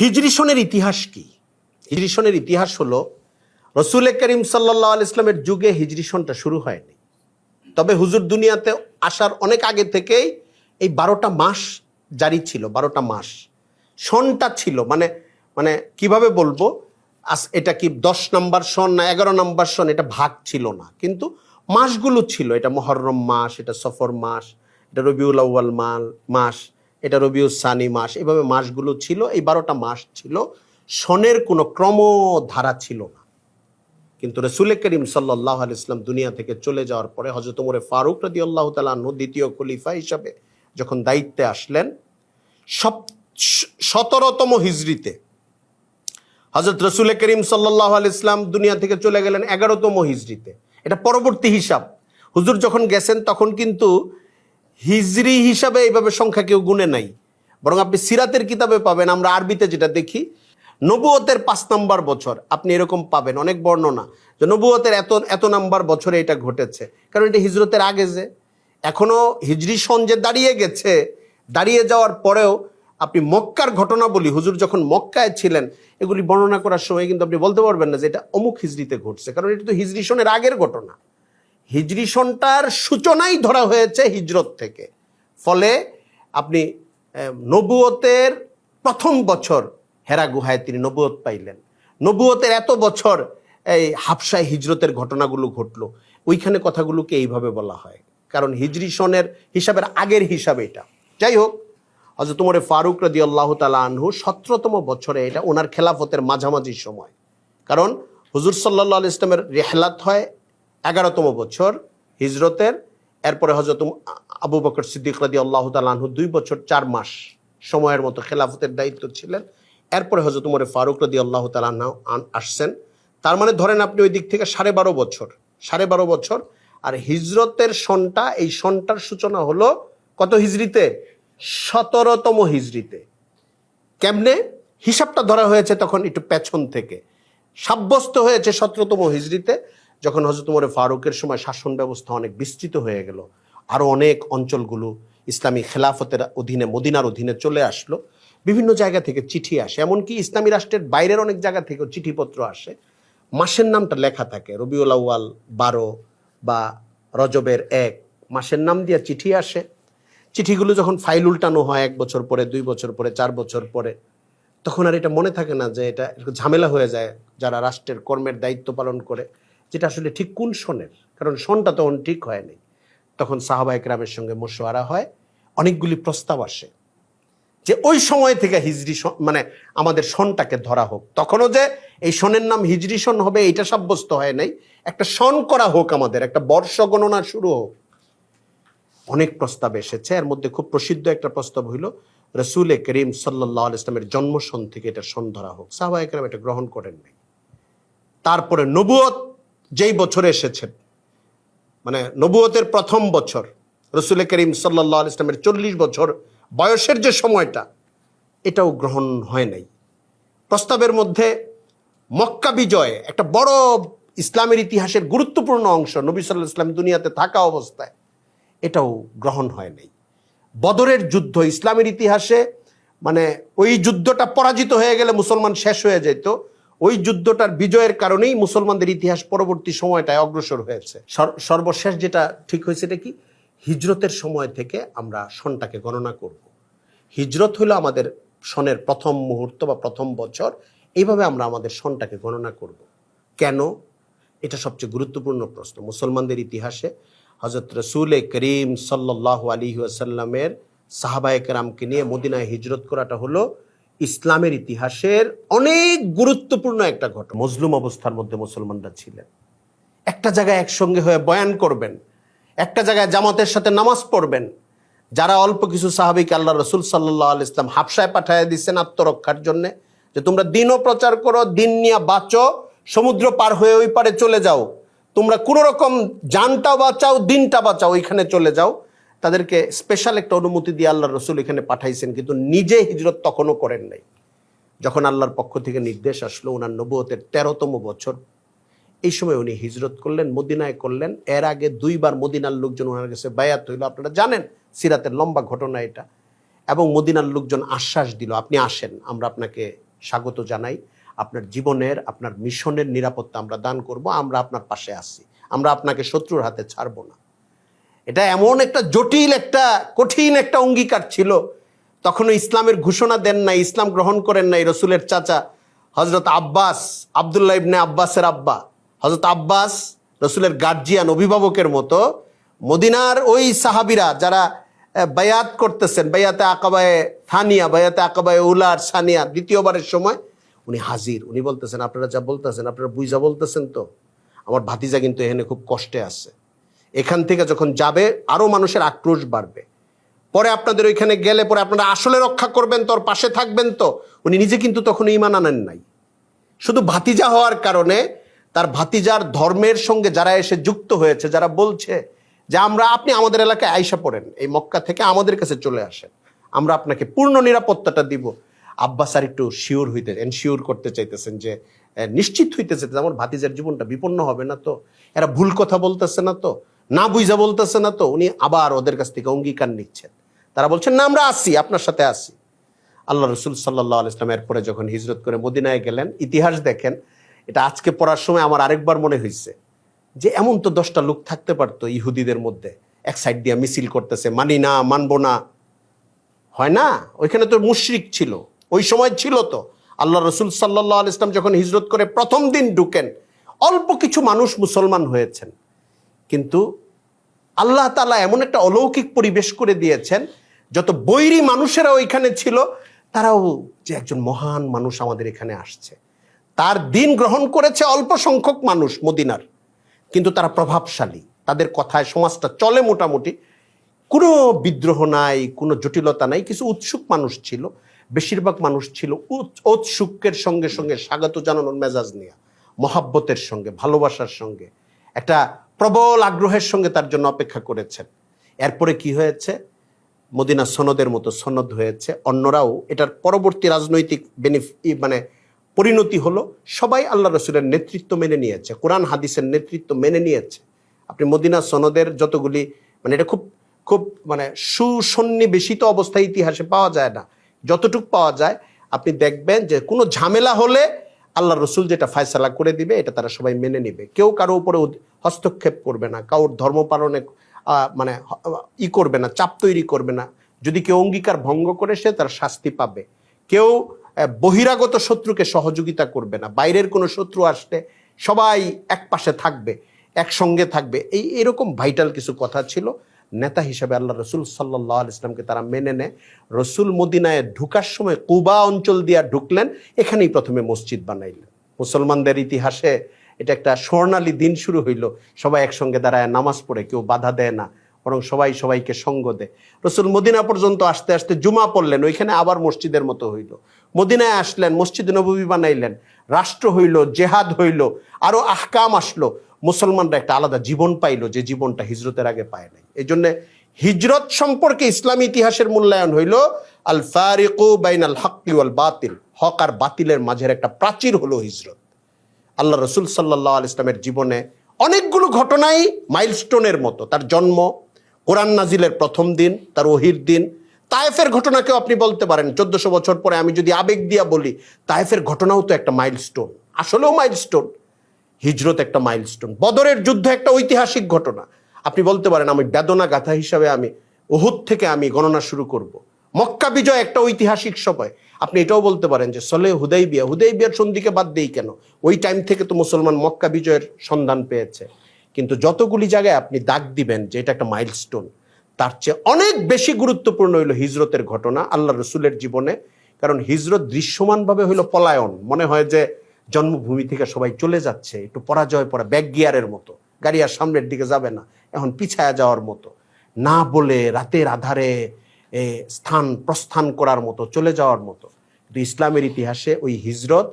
হিজরি সনের ইতিহাস কি? হিজরি সনের ইতিহাস হলো রসুল করিম সাল্লাহ ইসলামের যুগে হিজরি সনটা শুরু হয়নি। তবে হুজুর দুনিয়াতে আসার অনেক আগে থেকেই এই বারোটা মাস জারি ছিল, বারোটা মাস। সনটা ছিল মানে মানে কীভাবে বলব? এটা কি দশ নম্বর সন না এগারো নম্বর সন, এটা ভাগ ছিল না। কিন্তু মাসগুলো ছিল, এটা মহরম মাস, এটা সফর মাস, এটা রবিউল আউ্য়াল মাল, মাস। এটা রবিউল সানি মাস। এভাবে মাসগুলো ছিল, এই বারোটা মাস ছিল। সনের কোনো ক্রম ধারা ছিল না। কিন্তু রসুল করিম সাল্লাহ ইসলাম দুনিয়া থেকে চলে যাওয়ার পরে হজরত উমরে ফারুক রদি আল্লাহ তালাহ দ্বিতীয় খলিফা হিসাবে যখন দায়িত্বে আসলেন, সব সতেরোতম হিজড়িতে হজরত রসুল করিম সাল্লাহ ইসলাম দুনিয়া থেকে চলে গেলেন এগারোতম হিজড়িতে। এটা পরবর্তী হিসাব। হুজুর যখন গেছেন তখন কিন্তু হিজরি হিসাবে এইভাবে সংখ্যা কেউ গুনে নাই। বরং আপনি সিরাতের কিতাবে পাবেন, আমরা আরবিতে যেটা দেখি নবুয়তের পাঁচ নাম্বার বছর, আপনি এরকম পাবেন, অনেক বর্ণনা যে নবুয়তের এত এত নাম্বার বছরে এটা ঘটেছে। কারণ এটা হিজরতের আগে যে, এখনও হিজরি সন যে দাঁড়িয়ে গেছে, দাঁড়িয়ে যাওয়ার পরেও আপনি মক্কার ঘটনা বলি হুজুর যখন মক্কায় ছিলেন, এগুলি বর্ণনা করার সময় কিন্তু আপনি বলতে পারবেন না যে এটা অমুক হিজড়িতে ঘটছে, কারণ এটা তো হিজরি সনের আগের ঘটনা। হিজরি সনটার সূচনাই ধরা হয়েছে হিজরত থেকে। ফলে আপনি নবুয়তের প্রথম বছর হেরা গুহায় তিনি নবুয়ত পাইলেন। নবুয়তের এত বছর এই হাফসায় হিজরতের ঘটনাগুলো ঘটলো। ওইখানে কথাগুলোকে এইভাবে বলা হয়। কারণ হিজরি সনের হিসাবের আগের হিসাব এটা। যাই হোক হজরত উমরে ফারুক রদি আল্লাহ তালা আনহু সতেরোতম বছরে এটা ওনার খেলাফতের মাঝামাঝি সময়। কারণ হুজুর সাল্লাহ ইসলামের রেহলাত হয় এগারোতম বছর হিজরতের, এরপরে হজরত আবু বকর সিদ্দিক রাদি আল্লাহ তালাহু দুই বছর চার মাস সময়ের মতো খেলাফতের দায়িত্ব ছিলেন। এরপরে হজরত উমরে ফারুক রদি আল্লাহ তালাহ আসছেন। তার মানে ধরেন আপনি ওই দিক থেকে সাড়ে বারো বছর, সাড়ে বারো বছর। আর হিজরতের সনটা, এই সনটার সূচনা হলো কত হিজড়িতে সতেরোতম হিজড়িতে কেমনে? হিসাবটা ধরা হয়েছে তখন একটু পেছন থেকে। সাব্যস্ত হয়েছে সতেরোতম হিজড়িতে যখন হজরত উমরে ফারুকের সময় শাসন ব্যবস্থা অনেক বিস্তৃত হয়ে গেল আরও অনেক অঞ্চলগুলো ইসলামী খেলাফতের অধীনে, মদিনার অধীনে চলে আসলো। বিভিন্ন জায়গা থেকে চিঠি আসে, এমনকি ইসলামী রাষ্ট্রের বাইরের অনেক জায়গা থেকেও চিঠিপত্র আসে। মাসের নামটা লেখা থাকে, রবিউল আউয়াল, বারো বা রজবের এক। মাসের নাম দিয়ে চিঠি আসে। চিঠিগুলো যখন ফাইল উল্টানো হয় এক বছর পরে, দুই বছর পরে, চার বছর পরে, তখন আর এটা মনে থাকে না যে এটা ঝামেলা হয়ে যায় যারা রাষ্ট্রের কর্মের দায়িত্ব পালন করে। যেটা আসলে ঠিক কোন সনের? কারণ সনটা তখন ঠিক হয়নি। তখন সাহাবাহিক রামের সঙ্গে মশওয়ারা হয়, অনেকগুলি প্রস্তাব আসে যে ওই সময় থেকে হিজরি মানে আমাদের সনটাকে ধরা হোক। তখনও যে এই সনের নাম হিজরি সন হবে এটা সাব্যস্ত হয় নাই। একটা সন করা হোক আমাদের, একটা বর্ষ গণনা শুরু হোক। অনেক প্রস্তাব এসেছে, এর মধ্যে খুব প্রসিদ্ধ একটা প্রস্তাব হইল, রসুল করিম সাল্লাহ ইসলামের জন্মসন থেকে এটা সন ধরা হোক। সাহবা একরাম এটা গ্রহণ করেন নাই। তারপরে নবুয়ত যেই বছরে এসেছেন মানে নবুয়তের প্রথম বছর, রসুল করিম সাল্লাহ ইসলামের চল্লিশ বছর বয়সের যে সময়টা, এটাও গ্রহণ হয় নাই। প্রস্তাবের মধ্যে মক্কা বিজয় একটা বড় ইসলামের ইতিহাসের গুরুত্বপূর্ণ অংশ, নবী সাল্লাহ ইসলাম দুনিয়াতে থাকা অবস্থায়, এটাও গ্রহণ হয় নাই। বদরের যুদ্ধ ইসলামের ইতিহাসে মানে ওই যুদ্ধটা পরাজিত হয়ে গেলে মুসলমান শেষ হয়ে যেত ওই যুদ্ধটার বিজয়ের কারণেই মুসলমানদের ইতিহাস পরবর্তী সময়টায় অগ্রসর হয়েছে। সর- সর্বশেষ যেটা ঠিক হয়েছে এটা কি? হিজরতের সময় থেকে আমরা সনটাকে গণনা করব। হিজরত হলো আমাদের সনের প্রথম মুহূর্ত বা প্রথম বছর। এইভাবে আমরা আমাদের সনটাকে গণনা করব। কেন? এটা সবচেয়ে গুরুত্বপূর্ণ প্রশ্ন। মুসলমানদের ইতিহাসে হজরত রসুল করিম সাল্লাহ আলী আসাল্লামের সাহাবায়ে কেরামকে নিয়ে মদিনায় হিজরত করাটা হলো ইসলামের ইতিহাসের অনেক গুরুত্বপূর্ণ একটা ঘটনা। মজলুম অবস্থার মধ্যে মুসলমানরা ছিলেন। একটা জায়গায় একসঙ্গে হয়ে বয়ান করবেন, একটা জায়গায় জামাতের সাথে নামাজ পড়বেন। যারা অল্প কিছু সাহাবিক আল্লাহ রসুল সাল্লাহ আল ইসলাম হাফসায় পাঠায় দিচ্ছেন আত্মরক্ষার জন্যে, যে তোমরা দিনও প্রচার করো, দিন নিয়ে বাঁচো, সমুদ্র পার হয়ে ওই পারে চলে যাও। তোমরা কোনো রকম জানটা বাঁচাও, দিনটা বাঁচাও, ওইখানে চলে যাও। তাদেরকে স্পেশাল একটা অনুমতি দিয়ে আল্লাহ রসুল এখানে পাঠাইছেন, কিন্তু নিজে হিজরত তখনও করেন নাই। যখন আল্লাহর পক্ষ থেকে নির্দেশ আসলো ওনার নবুয়তের তেরোতম বছর, এই সময় উনি হিজরত করলেন, মদিনায় করলেন। এর আগে দুইবার মদিনার লোকজন ওনার কাছে বায়াত হইল। আপনারা জানেন, সিরাতের লম্বা ঘটনা এটা। এবং মদিনার লোকজন আশ্বাস দিল, আপনি আসেন, আমরা আপনাকে স্বাগত জানাই। আপনার জীবনের, আপনার মিশনের নিরাপত্তা আমরা দান করব, আমরা আপনার পাশে আছি। আমরা আপনাকে শত্রুর হাতে ছাড়বো না। এটা এমন একটা জটিল, একটা কঠিন একটা অঙ্গীকার ছিল। তখনও ইসলামের ঘোষণা দেন নাই, ইসলাম গ্রহণ করেন নাই রসুলের চাচা হজরত আব্বাস, আবদুল্লাহ ইবনে আব্বাসের আব্বা। হজরত আব্বাস রসুলের গার্জিয়ান অভিভাবকের মতো। মদিনার ওই সাহাবিরা যারা বায়াত করতেছেন, বায়াতে আকাবায়ে থানিয়া, বায়াতে আকাবায়ে উলার সানিয়া, দ্বিতীয়বারের সময় উনি হাজির। উনি বলতেছেন, আপনারা যা বলতেছেন, আপনারা বুঝা বলতেছেন তো? আমার ভাতিজা কিন্তু এখানে খুব কষ্টে আছে। এখান থেকে যখন যাবে আরও মানুষের আক্রোশ বাড়বে। পরে আপনাদের ওইখানে গেলে পরে আপনারা আসলে রক্ষা করবেন তোর পাশে থাকবেন তো। উনি নিজে কিন্তু তখন ইমান আনেন নাই। শুধু ভাতিজা হওয়ার কারণে তার ভাতিজার ধর্মের সঙ্গে যারা এসে যুক্ত হয়েছে, যারা বলছে যে আমরা, আপনি আমাদের এলাকায় আইসা পড়েন, এই মক্কা থেকে আমাদের কাছে চলে আসেন। আমরা আপনাকে পূর্ণ নিরাপত্তাটা দিব। আব্বাস আর একটু শিওর হইতে এনশিওর করতে চাইতেছেন যে নিশ্চিত হইতেছে যে আমার ভাতিজার জীবনটা বিপন্ন হবে না তো। এরা ভুল কথা বলতেছে না তো। না বুঝা বলতেছে না তো, উনি আবার ওদের কাছ থেকে অঙ্গীকার নিচ্ছেন। তারা বলছেন, না, আমরা আসি, আপনার সাথে আসি। আল্লাহ রসুল সাল্লাহ ইসলামের পরে যখন হিজরত করে মদিনায় গেলেন, ইতিহাস দেখেন, এটা আজকে পড়ার সময় আমার আরেকবার মনে হয়েছে যে এমন তো দশটা লোক থাকতে পারতো ইহুদিদের মধ্যে। এক সাইড দিয়ে মিছিল করতেছে, মানি না, মানবো না। হয় না? ওইখানে তো মুশরিক ছিল, ওই সময় ছিল তো। আল্লাহ রসুল সাল্লাহ ইসলাম যখন হিজরত করে প্রথম দিন ঢুকেন, অল্প কিছু মানুষ মুসলমান হয়েছেন। কিন্তু আল্লাহ তালা এমন একটা অলৌকিক পরিবেশ করে দিয়েছেন, যত বৈরী মানুষেরা ওইখানে ছিল, তারাও যে একজন মহান মানুষ আমাদের এখানে আসছে। তার দিন গ্রহণ করেছে অল্প সংখ্যক মানুষ মদিনার, কিন্তু তারা প্রভাবশালী। তাদের কথায় সমাজটা চলে মোটামুটি। কোনো বিদ্রোহ নাই, কোনো জটিলতা নাই, কিছু উৎসুক মানুষ ছিল, বেশিরভাগ মানুষ ছিল উৎ- ঔৎসুক্যের সঙ্গে সঙ্গে স্বাগত জানানোর মেজাজ নিয়ে, মহাব্বতের সঙ্গে, ভালোবাসার সঙ্গে। একটা প্রবল আগ্রহের সঙ্গে তার জন্য অপেক্ষা করেছেন। এরপরে কি হয়েছে? মদিনা সনদের মতো সনদ হয়েছে। অন্যরাও এটার পরবর্তী রাজনৈতিক বেনিফ মানে পরিণতি হলো, সবাই আল্লাহ রসুলের নেতৃত্ব মেনে নিয়েছে। কোরআন, হাদিসের নেতৃত্ব মেনে নিয়েছে। আপনি মদিনা সনদের যতগুলি মানে এটা খুব খুব মানে সুসন্নিবেশিত অবস্থায় ইতিহাসে পাওয়া যায় না। যতটুক পাওয়া যায়, আপনি দেখবেন যে কোনো ঝামেলা হলে আল্লাহ রসুল যেটা ফায়সালা করে দিবে, এটা তারা সবাই মেনে নিবে। কেউ কারও উপরে হস্তক্ষেপ করবে না কারোর ধর্ম পালনে মানে ই করবে না, চাপ তৈরি করবে না। যদি কেউ অঙ্গীকার ভঙ্গ করে, সে তার শাস্তি পাবে। কেউ বহিরাগত শত্রুকে সহযোগিতা করবে না, বাইরের কোনো শত্রু আসলে সবাই এক পাশে থাকবে, একসঙ্গে থাকবে। এই, এরকম ভাইটাল কিছু কথা ছিল। নেতা হিসেবে আল্লাহ রসুল সাল্লাহ ইসলামকে তারা মেনে নেয়। রসুল মদিনায় ঢুকার সময় কুবা অঞ্চল দিয়া ঢুকলেন, এখানেই প্রথমে মসজিদ বানাইলেন। মুসলমানদের ইতিহাসে এটা একটা স্বর্ণালী দিন শুরু হইল। সবাই একসঙ্গে দাঁড়ায়, নামাজ পড়ে, কেউ বাধা দেয় না। বরং সবাই সবাইকে সঙ্গ দেয়। রসুল মদিনা পর্যন্ত আসতে আসতে জুমা পড়লেন, ওইখানে আবার মসজিদের মতো হইল। মদিনায় আসলেন, মসজিদ নবী বানাইলেন। রাষ্ট্র হইল, জেহাদ হইল, আরও আহকাম আসলো। মুসলমানরা একটা আলাদা জীবন পাইলো, যে জীবনটা হিজরতের আগে পায় নাই। এই জন্যে হিজরত সম্পর্কে ইসলামী ইতিহাসের মূল্যায়ন হইল আল ফারিকু বাইন আল হকি ওয়াল বাতিল। হক আর বাতিলের মাঝের একটা প্রাচীর হলো হিজরত। আল্লাহ রসুল সাল্লাহ আল ইসলামের জীবনে অনেকগুলো ঘটনাই মাইলস্টোনের মতো। তার জন্ম, কোরআন নাজিলের প্রথম দিন, তার ওহির দিন। তায়েফের ঘটনাকেও আপনি বলতে পারেন, চোদ্দশো বছর পরে আমি যদি আবেগ দিয়া বলি, তায়েফের ঘটনাও তো একটা মাইলস্টোন। আসলেও মাইলস্টোন। হিজরত একটা মাইলস্টোন। বদরের যুদ্ধ একটা ঐতিহাসিক ঘটনা। আপনি বলতে পারেন, আমি বেদনা গাথা হিসাবে আমি, ওহুদ থেকে আমি গণনা শুরু করব। মক্কা বিজয় একটা ঐতিহাসিক সময়। আপনি এটাও বলতে পারেন যে সলে হুদাই বিয়া হুদাই বিয়ার সন্ধিকে বাদ দেই কেন? ওই টাইম থেকে তো মুসলমান মক্কা বিজয়ের সন্ধান পেয়েছে। কিন্তু যতগুলি জায়গায় আপনি দাগ দিবেন যে এটা একটা মাইলস্টোন তার চেয়ে অনেক বেশি গুরুত্বপূর্ণ হইল হিজরতের ঘটনা, আল্লাহ রসুলের জীবনে। কারণ হিজরত দৃশ্যমানভাবে হইল পলায়ন। মনে হয় যে জন্মভূমি থেকে সবাই চলে যাচ্ছে, একটু পরাজয় পড়া ব্যাক গিয়ারের মতো। গাড়ি আর সামনের দিকে যাবে না, এখন পিছায়া যাওয়ার মতো। না বলে রাতের আধারে স্থান প্রস্থান করার মতো, চলে যাওয়ার মতো। কিন্তু ইসলামের ইতিহাসে ওই হিজরত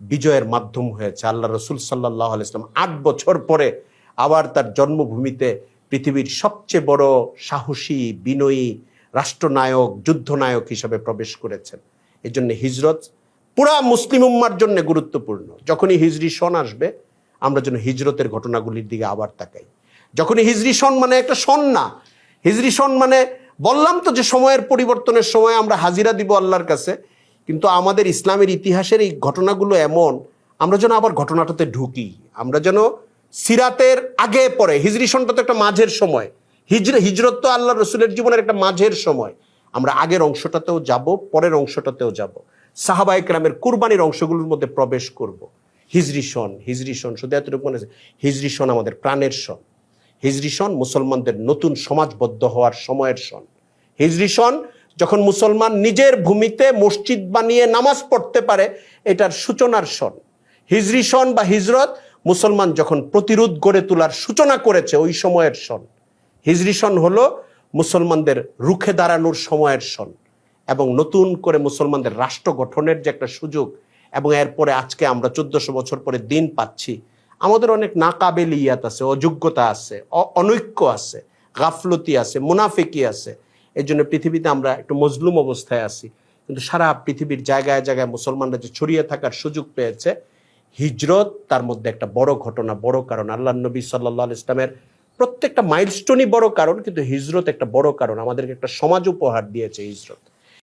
বিজয়ের মাধ্যম হয়েছে। আল্লাহ রসুল সাল্লাহ ইসলাম আট বছর পরে আবার তার জন্মভূমিতে পৃথিবীর সবচেয়ে বড় সাহসী, বিনয়ী রাষ্ট্রনায়ক, যুদ্ধনায়ক হিসাবে প্রবেশ করেছেন। এই জন্য হিজরত পুরা মুসলিম উম্মার জন্য গুরুত্বপূর্ণ। যখনই হিজরি সন আসবে, আমরা যেন হিজরতের ঘটনাগুলির দিকে আবার তাকাই। যখনই হিজরি সন মানে একটা সন না, হিজরি সন মানে বললাম তো যে সময়ের পরিবর্তনের সময় আমরা হাজিরা দিব আল্লাহর কাছে, কিন্তু আমাদের ইসলামের ইতিহাসের এই ঘটনাগুলো এমন, আমরা যেন আবার ঘটনাটাতে ঢুকি। আমরা যেন সিরাতের আগে পরে, হিজরি সনটা তো একটা মাঝের সময়, হিজর, হিজরত তো আল্লাহ রসুলের জীবনের একটা মাঝের সময়, আমরা আগের অংশটাতেও যাব, পরের অংশটাতেও যাব। সাহাবা একরামের কুরবানির অংশগুলোর মধ্যে প্রবেশ করব। হিজরি সন হিজরি সন, শুধু এতটুকু মনে হিজরি সন আমাদের প্রাণের সন। হিজরি সন মুসলমানদের নতুন সমাজবদ্ধ হওয়ার সময়ের সন। হিজরি সন যখন মুসলমান নিজের ভূমিতে মসজিদ বানিয়ে নামাজ পড়তে পারে, এটার সূচনার সন। হিজরি সন বা হিজরত মুসলমান যখন প্রতিরোধ গড়ে তোলার সূচনা করেছে, ওই সময়ের সন। হিজরি সন হলো মুসলমানদের রুখে দাঁড়ানোর সময়ের সন এবং নতুন করে মুসলমানদের রাষ্ট্র গঠনের যে একটা সুযোগ এবং এরপরে আজকে আমরা চোদ্দশো বছর পরে দিন পাচ্ছি আমাদের অনেক নাকাবেলিয়াত আছে, অযোগ্যতা আছে অনৈক্য আছে, গাফলতি আছে, মুনাফিকি আছে। এই জন্য পৃথিবীতে আমরা একটু মজলুম অবস্থায় আছি। কিন্তু সারা পৃথিবীর জায়গায় জায়গায় মুসলমানরা যে ছড়িয়ে থাকার সুযোগ পেয়েছে, হিজরত তার মধ্যে একটা বড় ঘটনা, বড় কারণ। আল্লাহ নবী সাল্লাহ ইসলামের প্রত্যেকটা মাইলস্টোনই বড় কারণ, কিন্তু হিজরত একটা বড় কারণ। আমাদেরকে একটা সমাজ উপহার দিয়েছে হিজরত।